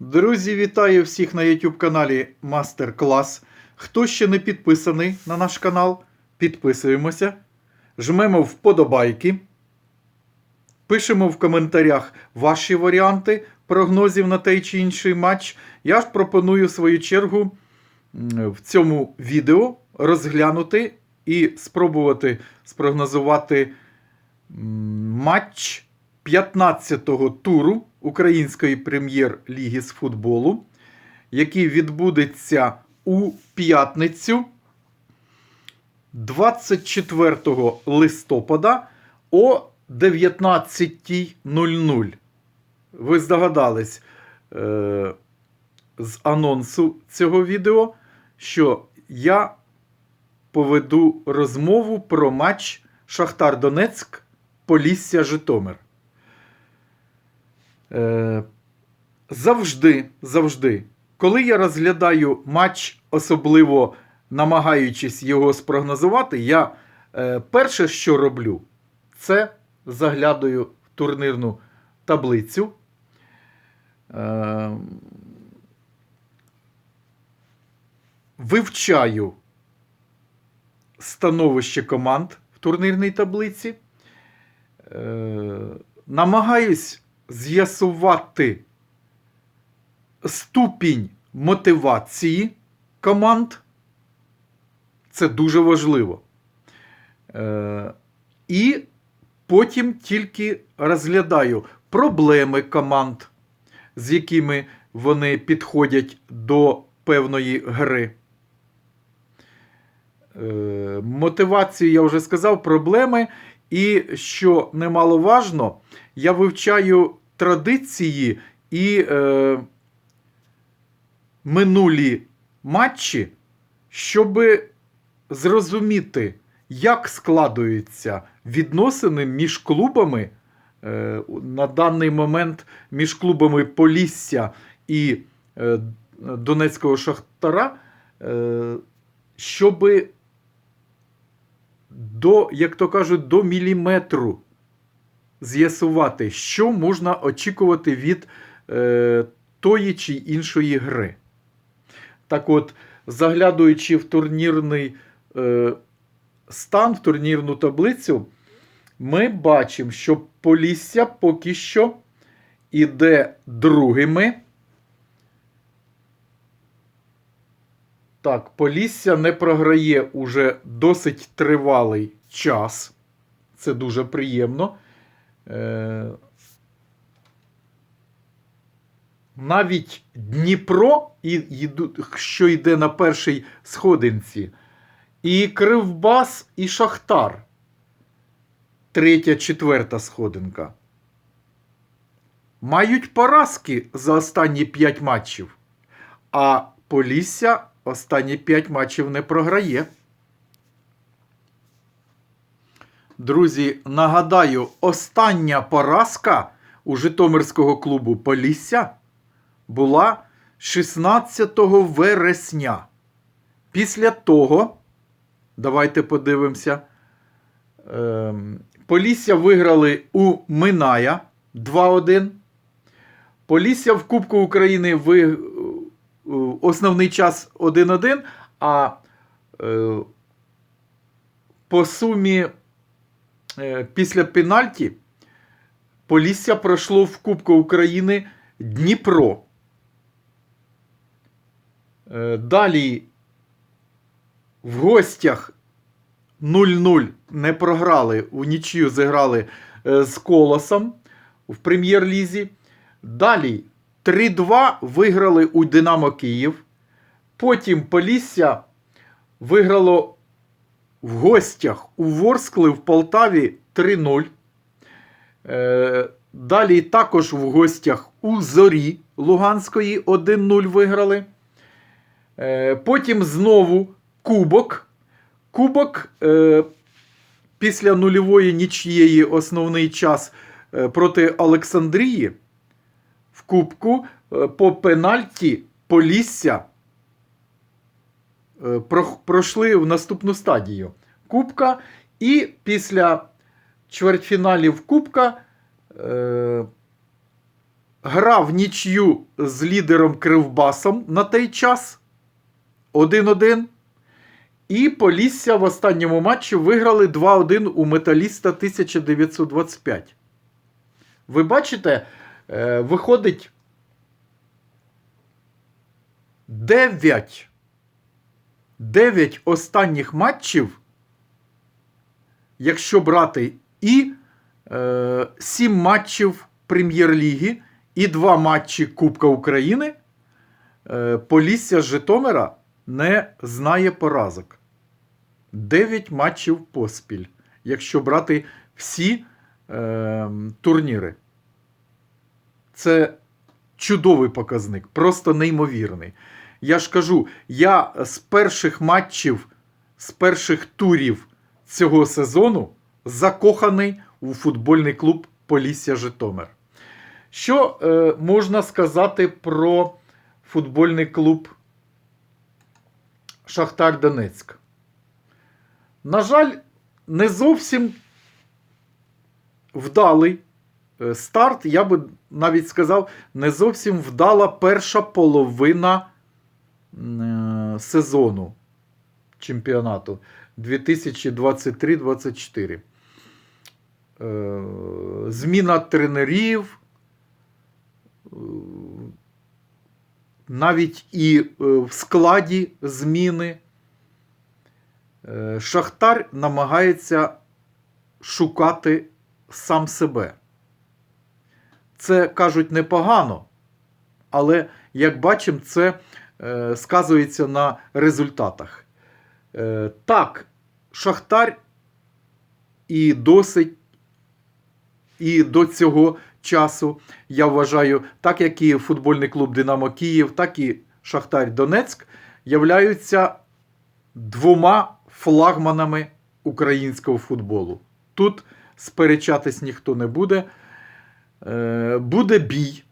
Друзі, вітаю всіх на YouTube каналі Мастер Клас. Хто ще не підписаний на наш канал, підписуємося, жмемо вподобайки, пишемо в коментарях ваші варіанти прогнозів на той чи інший матч. Я ж пропоную в свою чергу в цьому відео розглянути і спробувати спрогнозувати матч 15-го туру Української прем'єр-ліги з футболу, який відбудеться у п'ятницю 24 листопада о 19.00. Ви здогадались е- з анонсу цього відео, що я поведу розмову про матч Шахтар Донецьк Полісся Житомир. Е, завжди, завжди, коли я розглядаю матч, особливо намагаючись його спрогнозувати, я е, перше, що роблю, це заглядаю в турнірну таблицю. Е, вивчаю становище команд в турнірній таблиці. Намагаюсь з'ясувати ступінь мотивації команд. Це дуже важливо. Е, і потім тільки розглядаю проблеми команд, з якими вони підходять до певної гри. Е, мотивацію я вже сказав, проблеми. І що немаловажно, я вивчаю традиції і е, минулі матчі, щоб зрозуміти, як складуються відносини між клубами е, на даний момент між клубами Полісся і е, Донецького Шахтара, е, щоби до, як то кажуть, до міліметру з'ясувати, що можна очікувати від е, тої чи іншої гри. Так от, заглядуючи в турнірний е, стан, в турнірну таблицю, ми бачимо, що Полісся поки що іде другими. Так, Полісся не програє уже досить тривалий час. Це дуже приємно. Е... Навіть Дніпро, що йде на першій сходинці, і Кривбас, і Шахтар. Третя, четверта сходинка. Мають поразки за останні 5 матчів. А Полісся останні 5 матчів не програє. Друзі, нагадаю, остання поразка у Житомирського клубу Полісся була 16 вересня. Після того, давайте подивимося, ем, Полісся виграли у Миная 2-1. Полісся в Кубку України ви, основний час 1-1, а е, по сумі е, після пенальті Полісся пройшло в Кубку України Дніпро. Е, далі в гостях 0-0 не програли, у нічию зіграли е, з Колосом в прем'єр-лізі. Далі 3-2 виграли у Динамо Київ. Потім Полісся виграло в гостях у Ворскли в Полтаві 3-0. Е, Далі також в гостях у Зорі Луганської 1-0 виграли. Е, Потім знову Кубок. Кубок е, після нульової нічієї основний час проти Олександрії. Кубку е, по пенальті Полісся е, пройшли в наступну стадію Кубка. І після чвертьфіналів Кубка е, грав нічю з лідером Кривбасом на той час 1-1. І Полісся в останньому матчі виграли 2-1 у Металіста 1925. Ви бачите, виходить 9. 9 останніх матчів, якщо брати і е, 7 матчів Прем'єр-ліги, і 2 матчі Кубка України, е, Полісся Житомира не знає поразок. 9 матчів поспіль, якщо брати всі е, турніри. Це чудовий показник, просто неймовірний. Я ж кажу, я з перших матчів, з перших турів цього сезону закоханий у футбольний клуб Полісся Житомир. Що е, можна сказати про футбольний клуб Шахтар Донецьк? На жаль, не зовсім вдалий старт, я би навіть сказав, не зовсім вдала перша половина е, сезону чемпіонату 2023-24. Е, Зміна тренерів. е, Навіть і е, в складі зміни. Е, Шахтар намагається шукати сам себе. Це кажуть непогано, але, як бачимо, це е, сказується на результатах. Е, так, Шахтар і досить, і до цього часу, я вважаю, так як і футбольний клуб Динамо Київ, так і Шахтар Донецьк являються двома флагманами українського футболу. Тут сперечатись ніхто не буде. Е, Буде бій,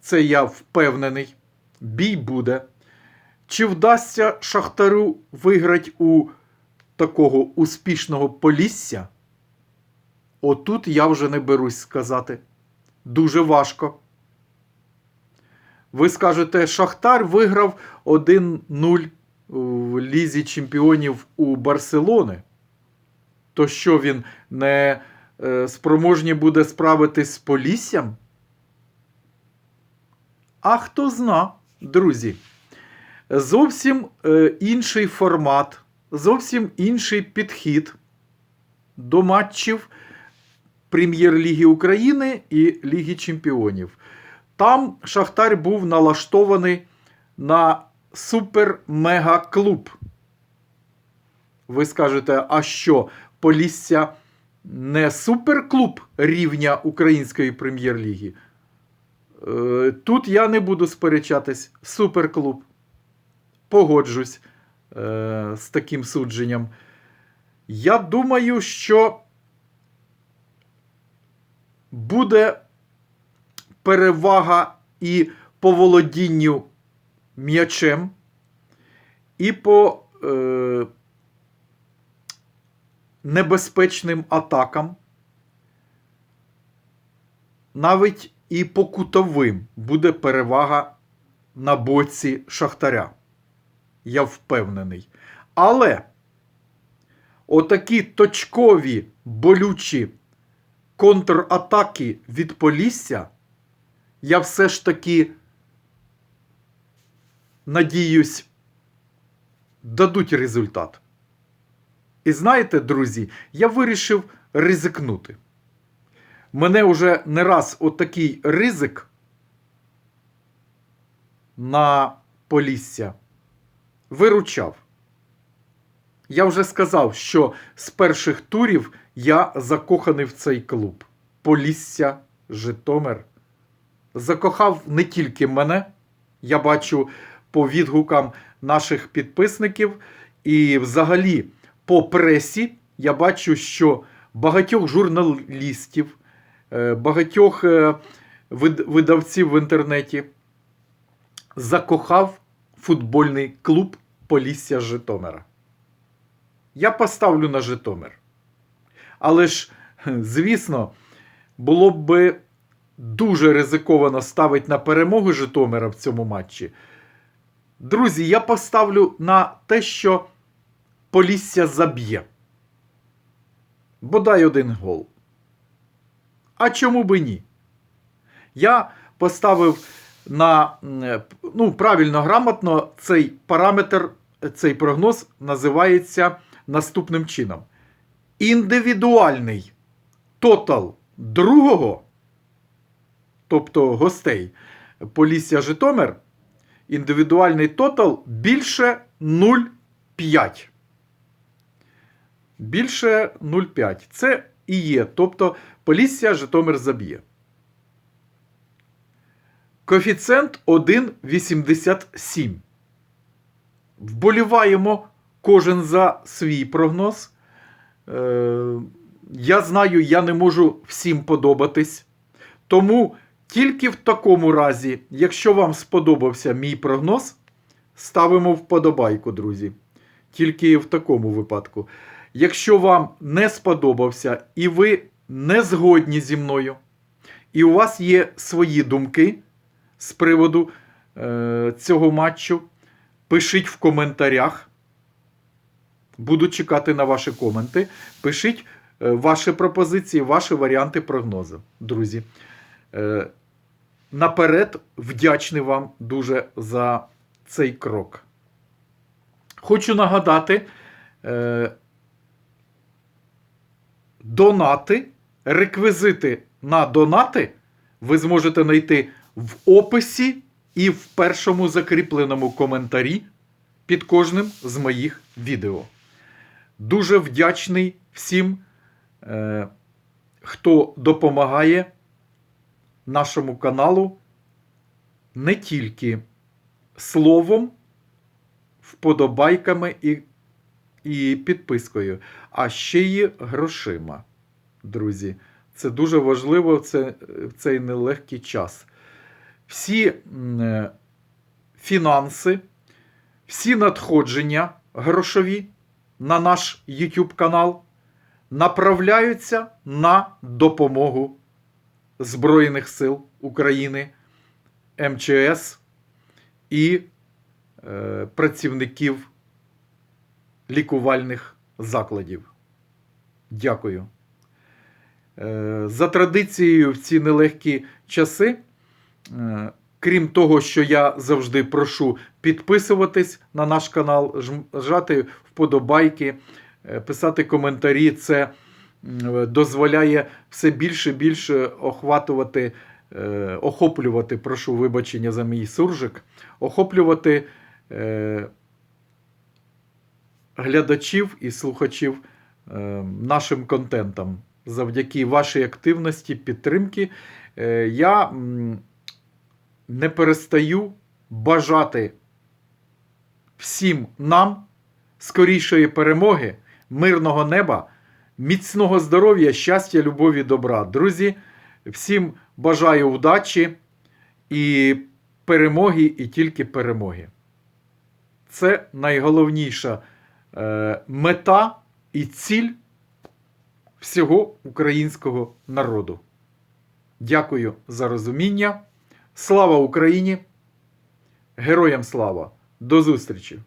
це я впевнений. Бій буде. Чи вдасться Шахтарю виграти у такого успішного Полісся? Отут я вже не берусь сказати. Дуже важко. Ви скажете, Шахтар виграв 1-0 в Лізі чемпіонів у Барселони. То що він не спроможні буде справитись з Поліссям? А хто зна, друзі, зовсім е, інший формат, зовсім інший підхід до матчів Прем'єр-ліги України і Ліги Чемпіонів. Там Шахтар був налаштований на супер-мега-клуб. Ви скажете, а що, Полісся не суперклуб рівня Української прем'єр-ліги? Е, Тут я не буду сперечатись. Суперклуб. Погоджусь е, з таким судженням. Я думаю, що буде перевага і по володінню м'ячем, і по е, небезпечним атакам, навіть і по кутовим буде перевага на боці Шахтаря. Я впевнений. Але отакі точкові болючі контратаки від Полісся, я все ж таки надіюсь, дадуть результат. І знаєте, друзі, я вирішив ризикнути. Мене вже не раз отакий ризик на Полісся виручав. Я вже сказав, що з перших турів я закоханий в цей клуб. Полісся, Житомир. Закохав не тільки мене, я бачу по відгукам наших підписників, і взагалі по пресі я бачу, що багатьох журналістів, е, багатьох е, видавців в інтернеті закохав футбольний клуб Полісся Житомира. Я поставлю на Житомир. Але ж, звісно, було б дуже ризиковано ставить на перемогу Житомира в цьому матчі. Друзі, я поставлю на те, що Полісся заб'є. Бодай один гол. А чому би ні? Я поставив на ну, правильно, грамотно цей параметр, цей прогноз називається наступним чином. Індивідуальний тотал другого, тобто гостей Полісся Житомир, індивідуальний тотал більше 0,5. Більше 0,5. Це і є. Тобто Полісся Житомир заб'є. Коефіцієнт 1,87. Вболіваємо кожен за свій прогноз. Е, я знаю, я не можу всім подобатись. Тому тільки в такому разі, якщо вам сподобався мій прогноз, ставимо вподобайку, друзі. Тільки в такому випадку. Якщо вам не сподобався і ви не згодні зі мною, і у вас є свої думки з приводу е, цього матчу, пишіть в коментарях. Буду чекати на ваші коменти. Пишіть е, ваші пропозиції, ваші варіанти прогнозу, друзі. Е, наперед вдячний вам дуже за цей крок. Хочу нагадати. Е, донати, реквізити на донати ви зможете знайти в описі і в першому закріпленому коментарі під кожним з моїх відео. Дуже вдячний всім, е, хто допомагає нашому каналу не тільки словом, вподобайками і і підпискою, а ще й грошима. Друзі, це дуже важливо в, це, в цей нелегкий час. Всі е, фінанси, всі надходження грошові на наш YouTube канал направляються на допомогу Збройних сил України, МЧС і е, працівників лікувальних закладів. Дякую. Е, За традицією в ці нелегкі часи, е, крім того, що я завжди прошу підписуватись на наш канал, жати вподобайки, е, писати коментарі, це дозволяє все більше і більше охватувати, охоплювати, прошу вибачення за мій суржик, охоплювати глядачів і слухачів е, нашим контентом. Завдяки вашій активності, підтримки, е, я не перестаю бажати всім нам скорішої перемоги, мирного неба, міцного здоров'я, щастя, любові, добра. Друзі, всім бажаю удачі і перемоги, і тільки перемоги. Це найголовніша мета і ціль всього українського народу. Дякую за розуміння. Слава Україні! Героям слава! До зустрічі!